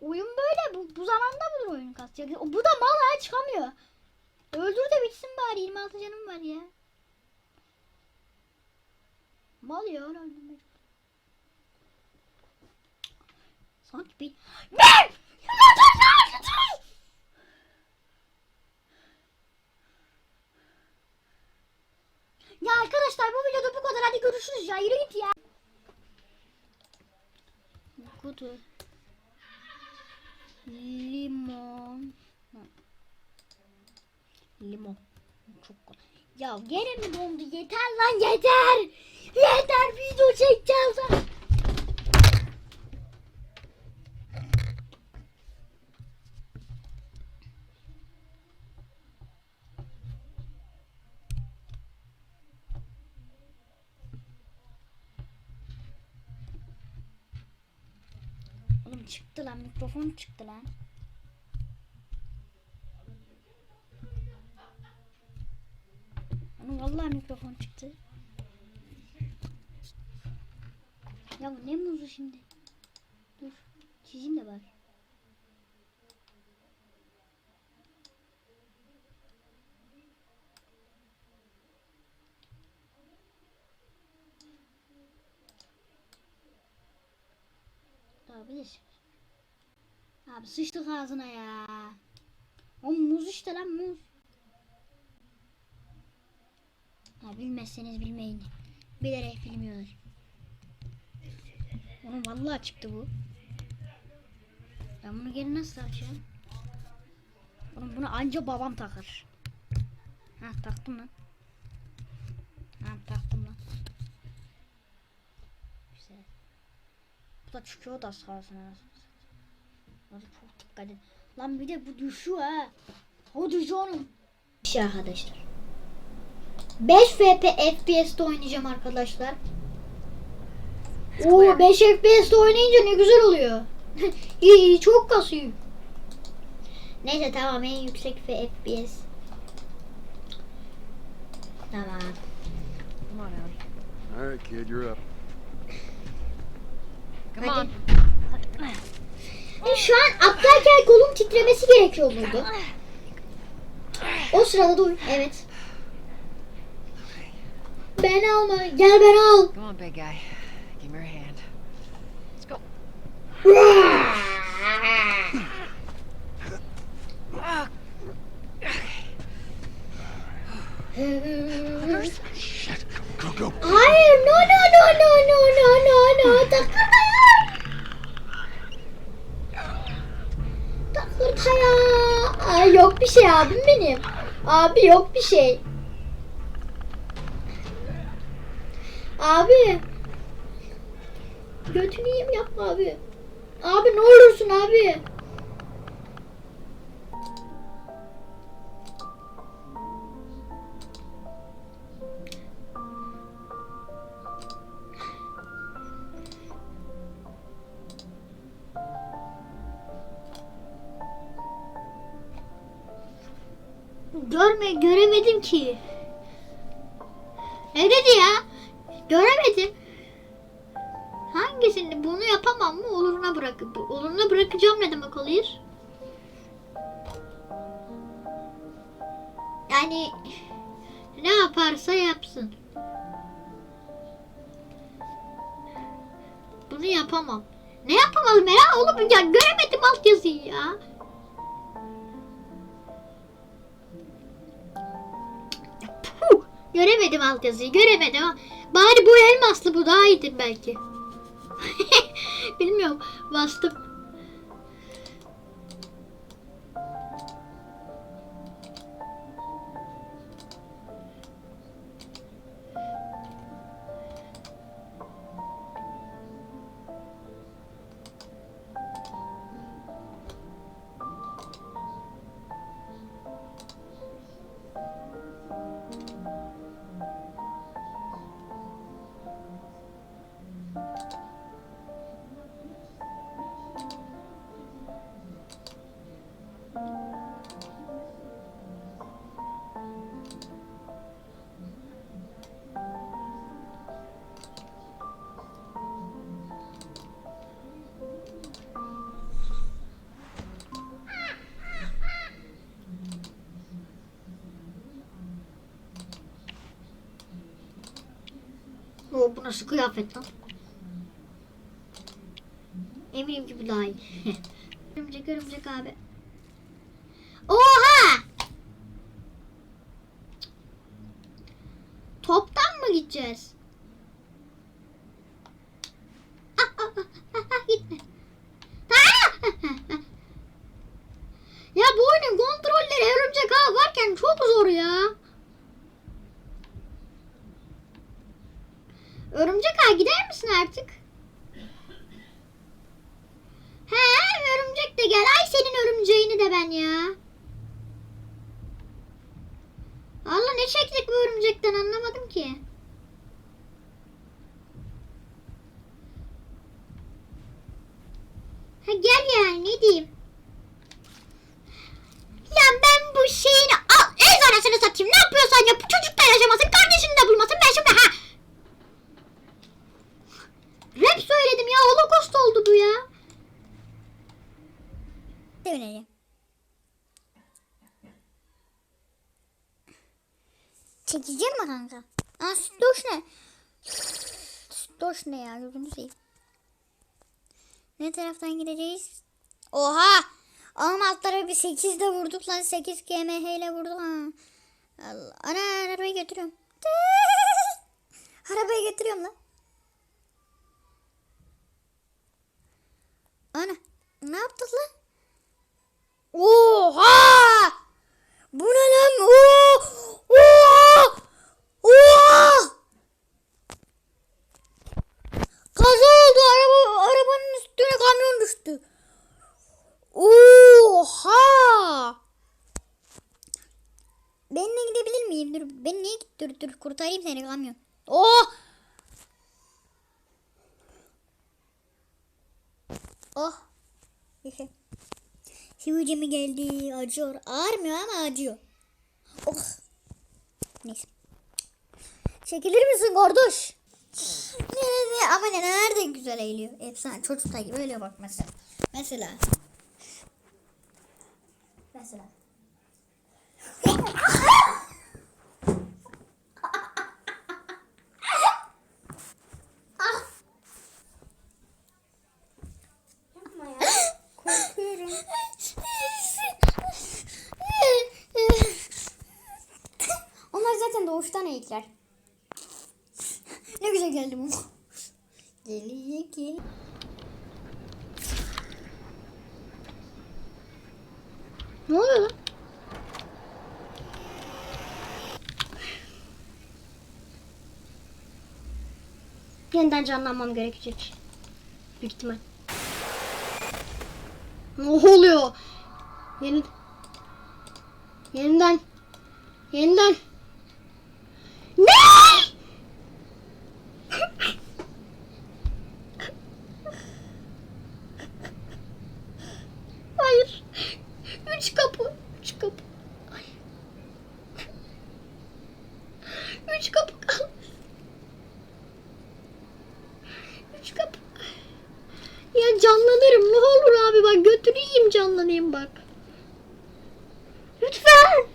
Oyun böyle bu, bu zamanda bulur oyun kasacak. Bu da mal ha çıkamıyor. Öldür de bitsin bari 26 canım var ya. Mal ya öldürmek. Sanki bir... Ben! Ya arkadaşlar bu videoda bu kadar hadi görüşürüz ya yürü git ya. Kutu. Limon. Limon. Çok kolay. Ya gene mi dondu? Yeter lan yeter. Yeter video çekeceğim çıktı lan mikrofon çıktı lan. Oğlum vallahi mikrofon çıktı. Ya bu ne muzu şimdi? Dur. Çizeyim de. Abi de Abi sıçtık ağzına ya. O muz işte lan muz. Ha bilmezseniz bilmeyin. Bilerek bilmiyorlar. Oğlum vallahi çıktı bu. Ben bunu geri nasıl açacağım? Oğlum bunu anca babam takar. Ha taktım lan. Ha taktım lan. Güzel. Bu da çıkıyor da sağ olsun. Hadi çok dikkat edin. Lan bir de bu düşüyor ha. O düşüyor oğlum. Şey arkadaşlar. 5 FP FPS'te oynayacağım arkadaşlar. Oo 5 FPS'te oynayınca ne güzel oluyor. iyi iyi çok kasıyor. Neyse tamam en yüksek FPS. Tamam. Come on, Ellie. All right, kid, you're up. Come Hadi. on. Şu an atlarken kolum titremesi gerekiyor muydu? O sırada dur. Evet. Ben alma. Gel ben al. Come on, big guy. Give me your hand. Let's go. Ah, şey abim benim. Abi yok bir şey. Abi. Götünü yiyeyim yapma abi. Abi ne olursun abi. Görme göremedim ki. Ne dedi ya? Göremedim. Hangisini bunu yapamam mı oluruna bırakıp oluruna bırakacağım ne demek oluyor? Yani ne yaparsa yapsın. Bunu yapamam. Ne yapamadım ya oğlum ya göremedim altyazıyı ya. Göremedim altyazıyı göremedim. Bari bu elmaslı bu daha iyidir belki. Bilmiyorum bastım. Nasıl kıyafet lan? Eminim ki bu daha iyi. örümcek örümcek abi. Oha! Toptan mı gideceğiz? Örümcek ağ gider misin artık? He örümcek de gel. Ay senin örümceğini de ben ya. Allah ne çektik bu örümcekten anlamadım ki. Ha gel yani ne diyeyim. Lan ben bu şeyini al. Ez anasını satayım. Ne yapıyorsan yap. Bu çocuk da yaşamasın. Kardeşini de bulmasın. Ben şimdi ha. Rap söyledim ya. Holocaust oldu bu ya. Dönelim. Çekeceğim mi kanka? Aa sütloş ne? Sütloş ne ya? Gözünü seveyim. Ne taraftan gideceğiz? Oha! Oğlum altlara bir 8 de vurduk lan. 8 GMH ile vurduk ha. Allah. Ana arabayı götürüyorum. arabayı götürüyorum lan. Ana. Ne yaptık lan? Oha! Bu ne lan? Oo! Oha! Oha! Kaza oldu. Araba, arabanın üstüne kamyon düştü. Oha! Benimle gidebilir miyim? Dur, ben niye git? Dur, dur, kurtarayım seni kamyon. Oh! Oh! Sivilce mi geldi? Acıyor. Ağrmıyor ama acıyor. Oh! Neyse. Çekilir misin kardeş? Nerede? Ama ne nerede güzel eğiliyor. Efsane çocuklar gibi öyle bak mesela. Mesela. Mesela. Yapma ya. Korkuyorum. Onlar zaten doğuştan eğikler. Ne güzel geldi bu. Geliyor gel. Ne oluyor lan? Yeniden canlanmam gerekecek. Büyük ihtimal. Ne oluyor? Yeni... Yeniden... Yeniden... Ne? Hayır. Üç kapı. Üç kapı. Ay. Üç kapı kaldı. Üç kapı. Ya canlanırım ne olur abi bak götüreyim canlanayım bak. Lütfen.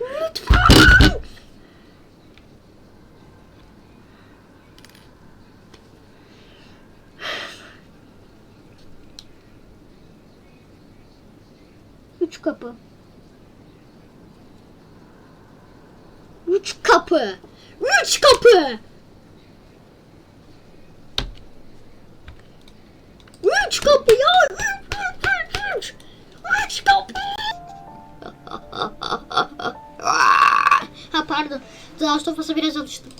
Lütfen. Üç kapı. Üç kapı. Üç kapı. The Last of Us'a biraz alıştım.